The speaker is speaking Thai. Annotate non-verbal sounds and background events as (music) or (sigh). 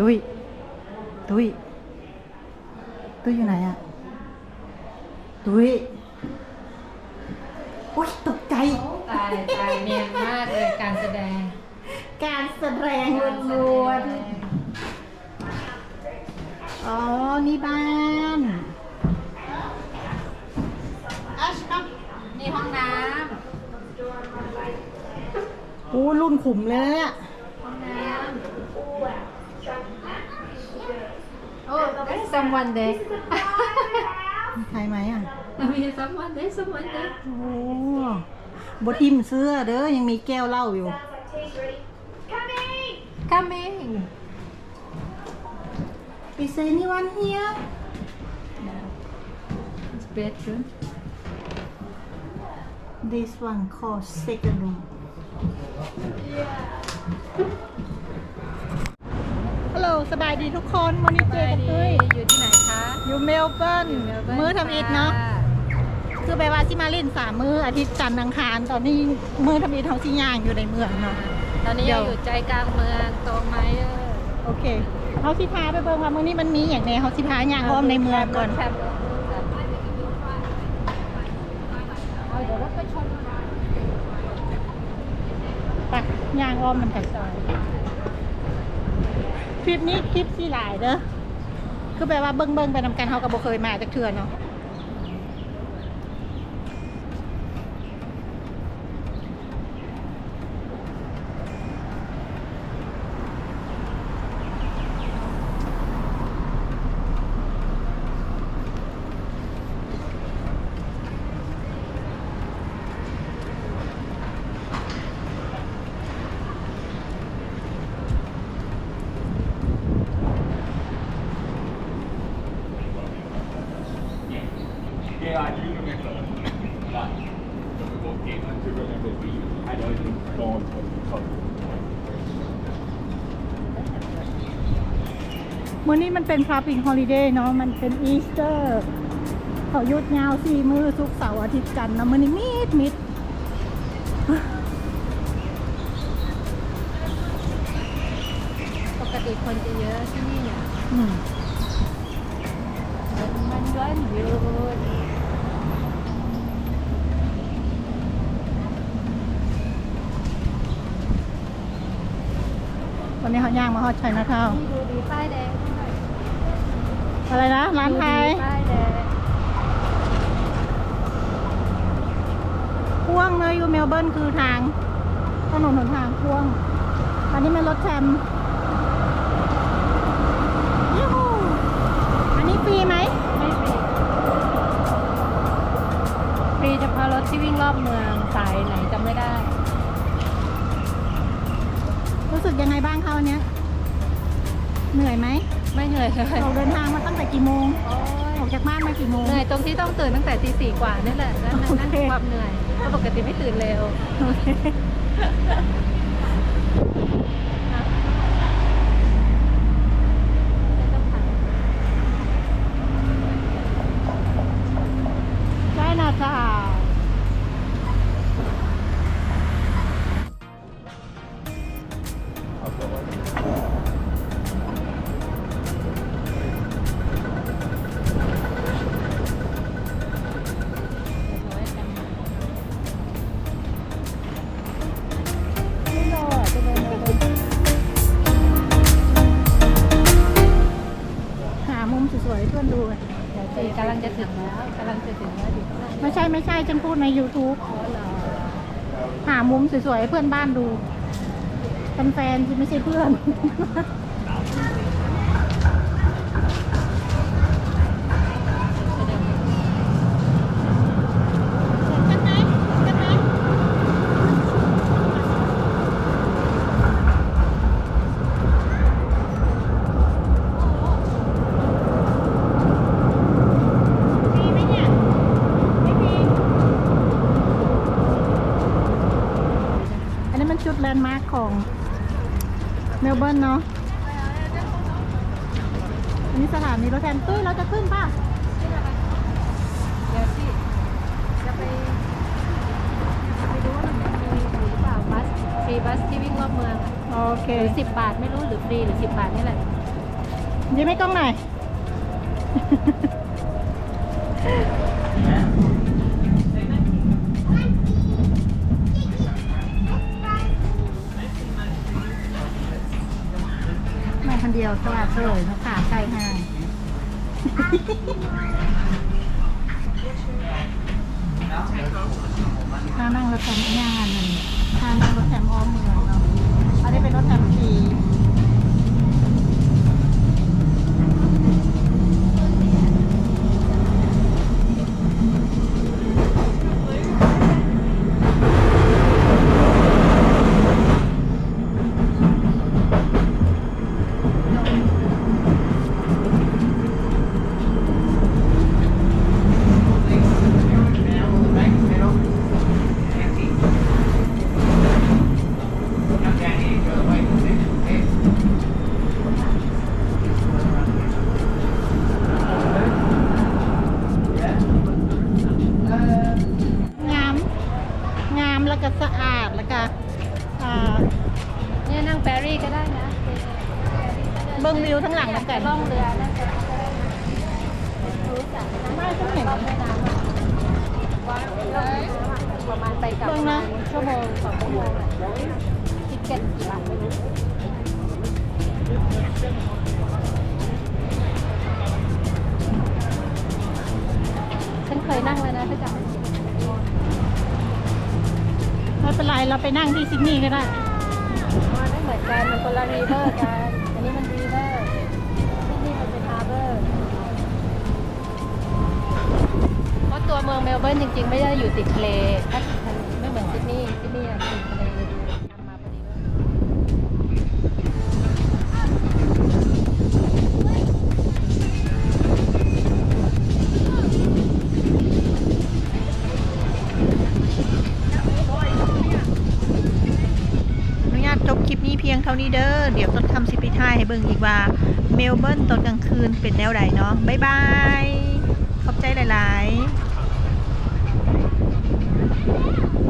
ตุ้ย ตุ้ย ตุ้ยอยู่ไหนอะตุ้ย โอ๊ยตกใจ ตายตายเนียนมากเลยการแสดงการแสดงล้วนๆอ๋อ นี่บ้านนี่ห้องน้โอ้รุ่นขุมเลยเนี่ย โอ้ there's someone there มีใครไหมอ่ะ มี someone there someone there โอ้บทิมเสื้อเด้อ ยังมีแก้วเหล้าอยู่ coming Is anyone here it's bedroom This one called second room ฮัลโหล (laughs) ส บายดีทุกคนวันนี้เจกับตุ้ยอยู่ที่ไหนคะ อยู่เมลเบิร์นเมลเบิร์นมื้อทำอิฐเนาะค่คือไปว่าสิมาเล่นสามมื้ออาทิตย์จันทร์อังคาร ตอนนี้มื้อทำอิฐเขาสิย่างอยู่ในเมืองเนาะ ตอนนี้เดี๋ยวอยู่ใจกลางเมืองตรงไหมเออโอเคเขาสิพาไปเบิ่งว่ามื้อนี้มันมีอย่างแน่เขาสิพาย่างอ้อมในเมืองก่อนแคบรถเอาเดี๋ยวรถไปชนไปย่างอ้อมมันกันซอย คลิปนี้คลิปสิหลายเด้อคือแปลว่าเบิ่งเบิ่งไปนำกันเขากับ่เคยมาจากเทื่อเนาะ Yeah, I do remember that. When we walked in, I do remember we had only gone for the top. มื้อนี้มันเป็น Public Holiday เนาะ มันเป็นอีสเตอร์เขายุดยาวสี่มือทุกเสาร์อาทิตย์จันทร์เนะมื้อนี้มิดมิดปกติคนจะเยอะที่นี่เนี่ยอืมมันวันหยุดวัน นี้เขาย่างมาฮอดชัยนาทาวน์นี่ดูดีป้ายแดงอะไรนะร้านไทยป้ายแดงพ่วงเลยอยู่เมลเบิร์นคือทางถนนหนทางพ่วงอันนี้เป็นรถแทมอันนี้ฟรีไหมไม่ฟรีฟรีเฉพาะรถที่วิ่งรอบเมืองสายไหนจำไม่ได้ สึกยังไงบ้างคะวันเนี้ยเหนื่อยไหมไม่เหนื่อยเลยเราเดินทางมาตั้งแต่กี่โมงโอ้ออกจากบ้านมากี่โมง เหนื่อยตรงที่ต้องตื่นตั้งแต่ตีสี่กว่านี่แหละนั่นนั่นนั่นโอเคคือความเหนื่อยเพราะปกติไม่ตื่นเร็ว หามุมสวยๆให้เพื่อนดูไงเดี๋ยวตีกำลังจะถึงแล้วกำลังจะถึงแล้วอยู่ข้างหน้าไม่ใช่ไม่ใช่ฉันพูดใน YouTube หามุมสวยๆให้เพื่อนบ้านดู เป็นแฟนที่ไม่ใช่เพื่อนมีไหมเนี่ยดีอันนี้มันจุดแลนด์มาร์คของ เมลเบิร์นเนาะอันนี้สถานีรถแทนตุ้ยเราจะขึ้นป่ะเดี๋ยวที่จะไปจะไปดูว่ามันมีหรือเปล่าบัสฟรีบัสที่วิ่งรอบเมืองอะโอเคหรือสิบบาทไม่รู้หรือฟรีหรือสิบบาทนี่แหละยิ้มให้กล้องหน่อย มาคนเดียวสลัดเลยนะขาใกล้ห้างถ้านั่งรถแถมงาน บิ้งวิวทั้งหลังแล้วกันล่องเรือนั่งแฟรี่ก็ได้รู้จักไม่ต้องเห็นรอบแม่น้ำอประมาณไปกับเบิ่งนะชั่วโมงสองชั่วโมงอะทิเก็ตกี่บาทไม่รู้ฉันเคยนั่งแล้วนะถ้าจำไม่ผิดไม่เป็นไรเราไปนั่งที่ซิดนีย์ก็ได้ มันไม่เหมือนกันมันคนละรีเวอร์กัน นจริง ๆ ไม่ได้อยู่ติดทะเลถ้ามันไม่เหมือนซิดนีย์ซิดนีย์ติดทะเลทำมาพอดีเลยอนุญาตจบคลิปนี้เพียงเท่านี้เด้อ เดี๋ยวต้นคำสิไปท่ายให้เบิ่งอีกว่า เมลเบิร์นตอนกลางคืนเป็นแนวใดเนาะ บ๊ายบาย Thank you.